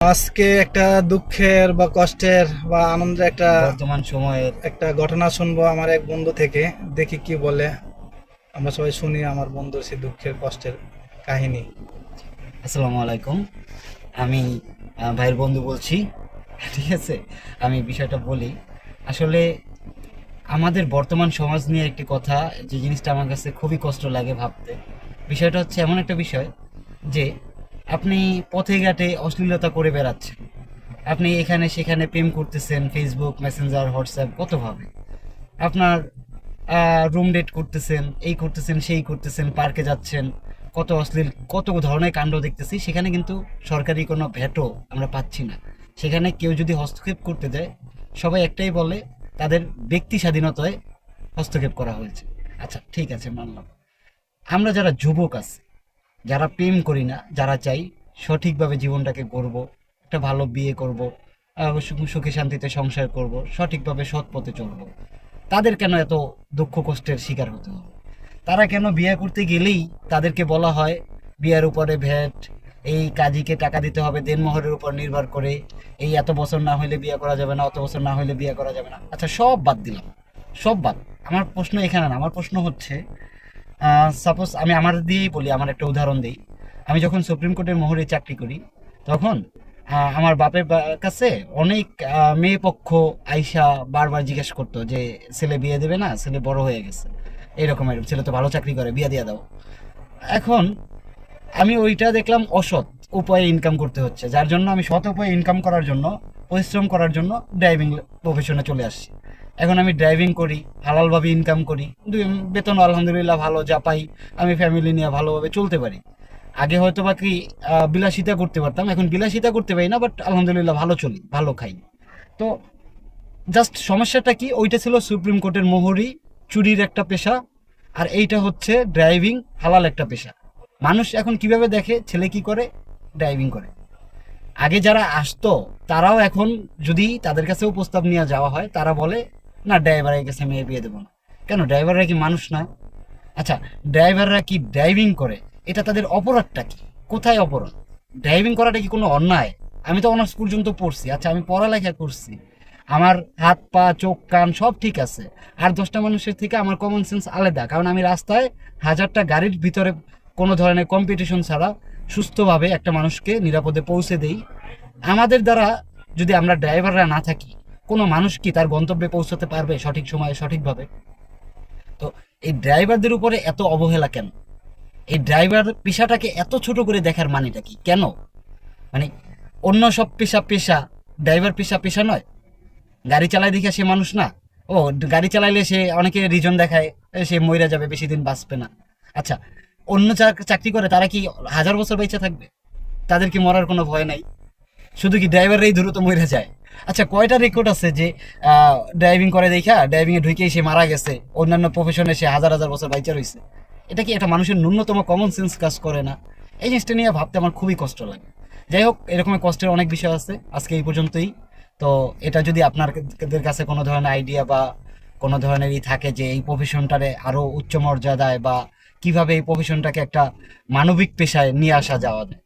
আজকে একটা দুঃখের বা কষ্টের বা আনন্দের একটা বর্তমান সময়ের একটা ঘটনা শুনব আমার এক বন্ধু থেকে। দেখি কি বলে। আমরা সবাই শুনি আমার বন্ধুর সেই দুঃখের কষ্টের কাহিনী। আসসালামু আলাইকুম। আমি ভাইয়ের বন্ধু বলছি। ঠিক আছে? আমি বিষয়টা বলি। আসলে আমাদের বর্তমান সমাজ নিয়ে একটি কথা যে জিনিসটা আমার কাছে খুবই কষ্ট লাগে ভাবতে। বিষয়টা হচ্ছে এমন একটা বিষয় যে আপনি পথে ঘাটে অশ্লীলতা করে বেড়াচ্ছেন। আপনি এখানে, সেখানে প্রেম করতেছেন ফেসবুক মেসেঞ্জার হোয়াটসঅ্যাপ কতভাবে? আপনার রুম ডেট করতেছেন, এই করতেছেন, সেই করতেছেন পার্কে যাচ্ছেন, কত অশ্লীল, কত ধরনের কাণ্ড দেখতেছি, সেখানে কিন্তু সরকারি কোনো ভ্যাটও আমরা পাচ্ছি না। সেখানে কেউ যদি হস্তক্ষেপ করতে যায় সবাই একটাই বলে, তাদের ব্যক্তি স্বাধীনতায় হস্তক্ষেপ করা হয়েছে। আচ্ছা ঠিক আছে, মানলাম। আমরা যারা যুবক আছি যারা প্রেম করি না, যারা চাই সঠিকভাবে জীবনটাকে গড়ব, একটা ভালো বিয়ে করব সুখ- শান্তিতে সংসার করব, সঠিকভাবে সৎ পথে চলবো, তাদের কেন এত দুঃখ কষ্টের শিকার হতে হবে? তারা কেন বিয়ে করতে গেলেই তাদেরকে বলা হয়, বিয়ের উপরে ভ্যাট এই কাজীকে টাকা দিতে হবে, দেনমোহরের উপর নির্ভর করে, এই এত বছর না হলে বিয়ে করা যাবে না, অত বছর না হলে বিয়ে করা যাবে না। আচ্ছা সব বাদ দিলাম, সব বাদ। আমার প্রশ্ন এখানে না, আমার প্রশ্ন হচ্ছে সাপোজ আমি আমার দিয়েই বলি, আমার একটা উদাহরণ দিই। আমি যখন সুপ্রিম কোর্টের মোহরে চাকরি করি, তখন আমার বাপের কাছে অনেক মেয়ে পক্ষ আইসা বারবার জিজ্ঞেস করতো যে, ছেলে বিয়ে দেবে না? ছেলে বড় হয়ে গেছে। এরকম এরকম, ছেলে তো ভালো চাকরি করে, বিয়ে দিয়ে দাও। এখন, আমি ওইটা দেখলাম অসৎ উপায়ে ইনকাম করতে হচ্ছে, যার জন্য আমি সৎ উপায়ে ইনকাম করার জন্য, পরিশ্রম করার জন্য ড্রাইভিং প্রফেশনে চলে আসছি। এখন আমি ড্রাইভিং করি, হালালভাবে ইনকাম করি। বেতন আলহামদুলিল্লাহ ভালো, যা পাই, আমি ফ্যামিলি নিয়ে ভালোভাবে চলতে পারি। আগে হয়তো বা কি বিলাসিতা করতে পারতাম, এখন বিলাসিতা করতে পারি না বাট আলহামদুলিল্লাহ ভালো চলি, ভালো খাই। তো জাস্ট সমস্যাটা কি, ওইটা ছিল সুপ্রিম কোর্টের মোহরি, চুরির একটা পেশা, আর এইটা হচ্ছে ড্রাইভিং হালাল একটা পেশা। মানুষ এখন কীভাবে দেখে, ছেলে কি করে? ড্রাইভিং করে। আগে যারা আসতো, তারাও এখন যদি তাদের কাছেও প্রস্তাব নিয়ে যাওয়া হয়, তারা বলে না, ড্রাইভারের কাছে মেয়ে বিয়ে দেবো না। কেন, ড্রাইভাররা কি মানুষ না আচ্ছা ড্রাইভাররা কি ড্রাইভিং করে? এটা তাদের অপরাধটা কি? কোথায় অপরাধ? ড্রাইভিং করাটা কি কোনো অন্যায়? আমি তো অনার্স পর্যন্ত পড়ছি। আচ্ছা আমি পড়ালেখা করছি। আমার হাত, পা, চোখ, কান সব ঠিক আছে। আর দশটা মানুষের থেকে আমার কমন সেন্স আলাদা। কারণ আমি রাস্তায় হাজারটা গাড়ির ভিতরে কোনো ধরনের কম্পিটিশন ছাড়া সুস্থভাবে একটা মানুষকে নিরাপদে পৌঁছে দেই। আমাদের দ্বারা যদি আমরা ড্রাইভাররা না থাকি কোনো মানুষ কি তার গন্তব্যে পৌঁছতে পারবে সঠিক সময়ে, সঠিকভাবে? তো এই ড্রাইভারদের উপরে এত অবহেলা কেন? এই ড্রাইভার পেশাটাকে এত ছোট করে দেখার মানেটা কি? কেন? মানে অন্য সব পেশা পেশা, ড্রাইভার পেশা পেশা নয়? গাড়ি চালায় দেখে সে মানুষ না? ও, গাড়ি চালাইলে সে অনেকে রিজন দেখায় সে মইরা যাবে, বেশি দিন বাঁচবে না। আচ্ছা অন্য চাক- চাকরি করে তারা কি হাজার বছর বেঁচে থাকবে? তাদের কি মরার কোনো ভয় নাই? শুধু কি ড্রাইভাররাই দ্রুত মরে যায়? আচ্ছা কয়টা রেকর্ড আছে যে ড্রাইভিং করে দেখা ড্রাইভিং এ ঢুকেই সে মারা গেছে, অন্যান্য প্রফেশনে সে হাজার হাজার বছর বাইচা রয়েছে এটা কি একটা মানুষের ন্যূনতম কমন সেন্স কাজ করে না? এই জিনিসটা নিয়ে ভাবতে আমার খুবই কষ্ট লাগে। যাই হোক, এরকম কষ্টের অনেক বিষয় আছে, আজকে এই পর্যন্তই। তো এটা যদি আপনাদের কাছে কোনো ধরনের আইডিয়া বা কোনো ধরনের ই থাকে যে এই প্রফেশনটারে আরও উচ্চ মর্যাদায় বা কীভাবে এই প্রফেশনটাকে একটা মানবিক পেশায় নিয়ে আসা যাওয়া যায়।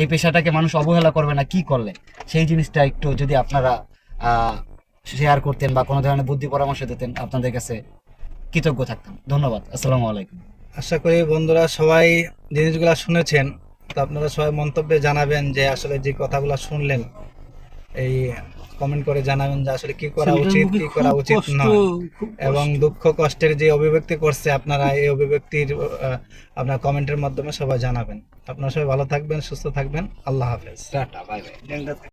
এই পেশাটাকে মানুষ অবহেলা করবে না, কি করলে? সেই জিনিসটা একটু যদি আপনারা শেয়ার করতেন বা কোনো ধরনের বুদ্ধি পরামর্শ দিতেন, আপনাদের কাছে কৃতজ্ঞ থাকতাম। ধন্যবাদ, আসসালামু আলাইকুম। আশা করি বন্ধুরা সবাই জিনিসগুলা শুনেছেন। তো আপনারা সবাই মন্তব্যে জানাবেন যে আসলে যে কথাগুলো শুনলেন এই কমেন্ট করে জানাবেন যে আসলে কি করা উচিত কি করা উচিত নয়। এবং দুঃখ কষ্টের যে অভিব্যক্তি করছে আপনারা এই অভিব্যক্তির আহ, আপনার কমেন্টের মাধ্যমে সবাই জানাবেন। আপনারা সবাই ভালো থাকবেন সুস্থ থাকবেন। আল্লাহ হাফেজ। Tata bye bye.